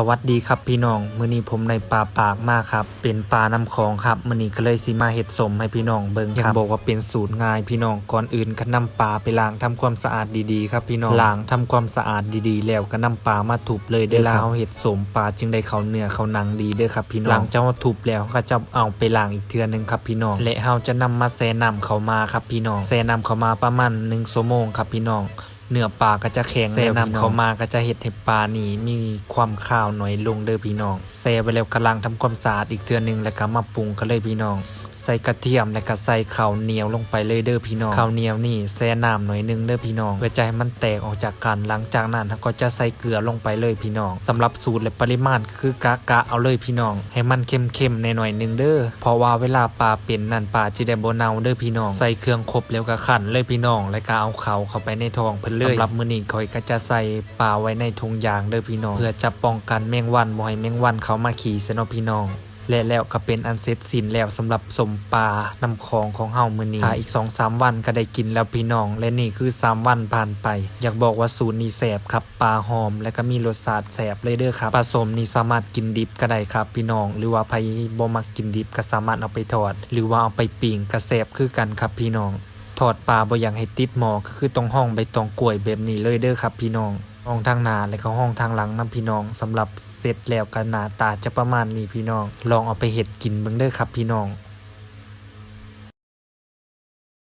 สวัสดีครับพี่น้องมื้อนี้ผมในป่าปากมากครับ เป็นป่าน้ำคลองครับมื้อนี้ก็เลยสิมาเฮ็ดสมให้พี่น้องเบิ่งครับบอกว่าเป็นสูตรง่ายพี่น้องก่อนอื่นก็นำปลาไปล้างทำความสะอาดดีๆครับพี่น้องล้างทำความสะอาดดีๆ แล้วก็นำปลามาทุบเลยเด้อครับเฮาเฮ็ดสมปลาจึงได้เข้าเนื้อเข้าหนังดีเด้อครับพี่น้องหลังจากว่าทุบแล้วก็จะเอาไปล้างอีกเทื่อหนึงครับพี่น้องและเฮาจะนำมาแช่น้ำเข้ามาครับพี่น้องแช่น้ำเข้ามาประมาณ1ชั่วโมงครับพี่น้อง เนื้อปลาก็จะแข็งแซ่น้ำเข้ามาก็จะเห็ดให้ปลานี่มีความข้าวหน่อยลงเด้อพี่น้องแซ่ไปแล้วกำลังทำความสะอาดอีกเทื่อหนึงแล้วก็มาปรุงกันเลยพี่น้อง ใส่กระเทียมแล้วก็ใส่ข้าวเหนียวลงไปเลยเด้อพี่น้องข้าวเหนียวนี่แซ่น้ำหน่อยหนึงเด้อพี่น้อง เพื่อจะให้มันแตกออกจากกันหลังจากนั้นเราก็จะใส่เกลือลงไปเลยพี่น้องสำหรับสูตรและปริมาณคือกะกะเอาเลยพี่น้อง ให้มันเข้มๆในหน่อยหนึงเด้อเพราะว่าเวลาปลาเป็นนั่นปลาจะได้บ่เน่าเด้อพี่น้อง ใส่เครื่องครบแล้วก็ขันเลยพี่น้อง แล้วก็เอาเขาเข้าไปในทองเพิ่นเลยสำหรับมื้อนี้ข่อยก็จะใส่ปลาไว้ในถุงยางเด้อพี่น้อง เพื่อจะป้องกันแมงวันบ่ให้แมงวันเขามาขี่ซะเนาะพี่น้อง และแล้วก็เป็นอันเสร็จสิ้นแล้วสำหรับสมปลาน้ำคองของเฮามื้อนี้ถ้าอีก 2-3 วันก็ได้กินแล้วพี่น้อง และนี่คือ 3 วันผ่านไป อยากบอกว่าสูตรนี้แสบครับปลาหอม และก็มีรสชาติแสบเลยเด้อครับปลาสมนี่สามารถกินดิบก็ได้ครับ พี่น้อง หรือว่าใครบ่มักกินดิบก็สามารถเอาไปทอด หรือว่าเอาไปปิ้งก็แสบคือกันครับพี่น้องทอดปลาบ่อยากให้ติดหมอก็คือตรงห้องใบตองกล้วยแบบนี้เลยเด้อครับพี่น้อง ห้องทางหน้าและก็ห้องทางหลังนํพี่น้องสำหรับเสร็จแล้วก็หน้าตาจะประมาณนี้พี่น้อง ลองเอาไปเห็ดกินเบิ่งเด้อครับพี่น้อง